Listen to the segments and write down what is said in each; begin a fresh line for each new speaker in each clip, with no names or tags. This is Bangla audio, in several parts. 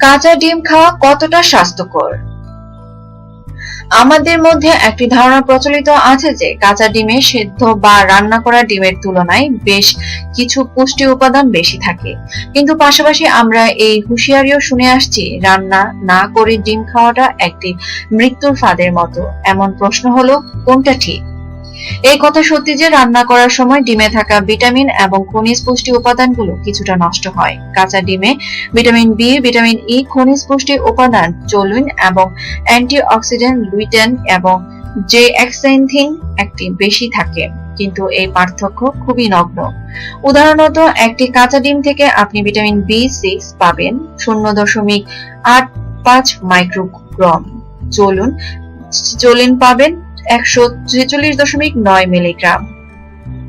কাঁচা ডিম খাওয়া কতটা স্বাস্থ্যকর? আমাদের মধ্যে একটি ধারণা প্রচলিত আছে যে কাঁচা ডিমে সেদ্ধ বা রান্না করা ডিমের তুলনায় বেশ কিছু পুষ্টি উপাদান বেশি থাকে। কিন্তু পাশাপাশি আমরা এই হুঁশিয়ারিও শুনে আসছি, রান্না না করে ডিম খাওয়াটা একটি মৃত্যুর ফাঁদের মতো। এমন প্রশ্ন হলো, কোনটা ঠিক? এই কথা সত্যি যে রান্না করার সময় ডিমে থাকা ভিটামিন এবং খনিজ পুষ্টি উপাদানগুলো কিছুটা নষ্ট হয়। কাঁচা ডিমে ভিটামিন বি, ভিটামিন ই, খনিজ পুষ্টি উপাদান, চলুন, এবং অ্যান্টিঅক্সিডেন্ট লুইটেন এবং যে এক্সাইনথিন একটি বেশি থাকে, কিন্তু এই পার্থক্য খুবই নগ্ন। উদাহরণত, একটি কাঁচা ডিম থেকে আপনি ভিটামিন বি সিক্স পাবেন, শূন্য দশমিক আট পাঁচ মাইক্রোগ্রাম। চলুন, চলিন পাবেন একশো ছেচল্লিশ দশমিক নয় মিলিগ্রাম।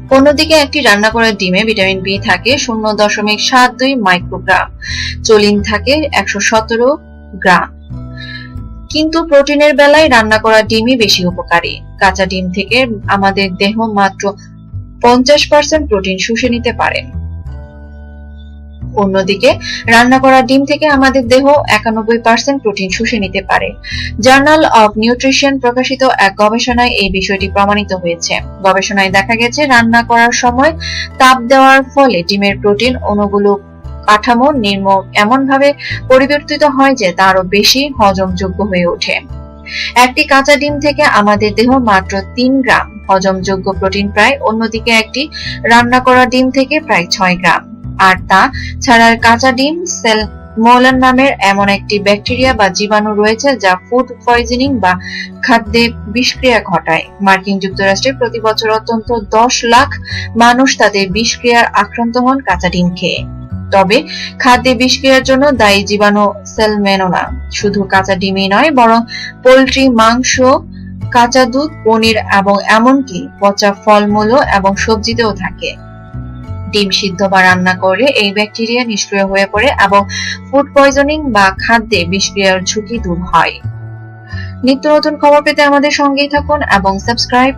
অন্যদিকে একটি রান্না করা ডিমে ভিটামিন বি থাকে শূন্য দশমিক সাত দুই মাইক্রোগ্রাম। চলিন থাকে একশো সতেরো গ্রাম। কিন্তু প্রোটিনের বেলায় রান্না করা ডিমই বেশি উপকারী। কাঁচা ডিম থেকে আমাদের দেহ মাত্র পঞ্চাশ পার্সেন্ট প্রোটিন শুষে নিতে পারে অন্যদিকে, রান্না করা ডিম থেকে আমাদের দেহ একানব্বই পার্সেন্ট প্রোটিন শুষে নিতে পারে। জার্নাল অফ নিউট্রিশন প্রকাশিত এক গবেষণায় এই বিষয়টি প্রমাণিত হয়েছে। গবেষণায় দেখা গেছে, রান্না করার সময় তাপ দেওয়ার ফলে ডিমের প্রোটিন অণুগুলো কাঠামো নির্ম এমনভাবে পরিবর্তিত হয় যে তা আরও বেশি হজমযোগ্য হয়ে ওঠে। একটি কাঁচা ডিম থেকে আমাদের দেহ মাত্র তিন গ্রাম। হজমযোগ্য প্রোটিন প্রায় অন্যদিকে একটি, রান্না করা ডিম থেকে প্রায় ছয় গ্রাম। আর তা ছাড়া কাঁচা ডিম, সেল মোলান নামের এমন একটি ব্যাকটেরিয়া বা জীবাণু রয়েছে যা ফুড পয়জনিং বা খাদ্যে বিষক্রিয়া ঘটায়। মার্কিন যুক্তরাষ্ট্রে প্রতি বছর অত্যন্ত দশ লাখ মানুষ তাদের বিষক্রিয়ার আক্রান্ত হন কাঁচা ডিম খেয়ে। তবে খাদ্যে বিষক্রিয়ার জন্য দায়ী জীবাণু সেলমেনোলা শুধু কাঁচা ডিমই নয়, বরং পোলট্রি, মাংস, কাঁচা দুধ, পনির এবং এমনকি পচা ফলমূলও এবং সবজিতেও থাকে। ডিম সিদ্ধ বা রান্না করলে এই ব্যাকটেরিয়া নিষ্ক্রিয় হয়ে পড়ে এবং ফুড পয়জনিং বা খাদ্যে বিষক্রিয়ার ঝুঁকি দূর হয়। নিত্য নতুন খবর পেতে আমাদের সঙ্গেই থাকুন এবং সাবস্ক্রাইব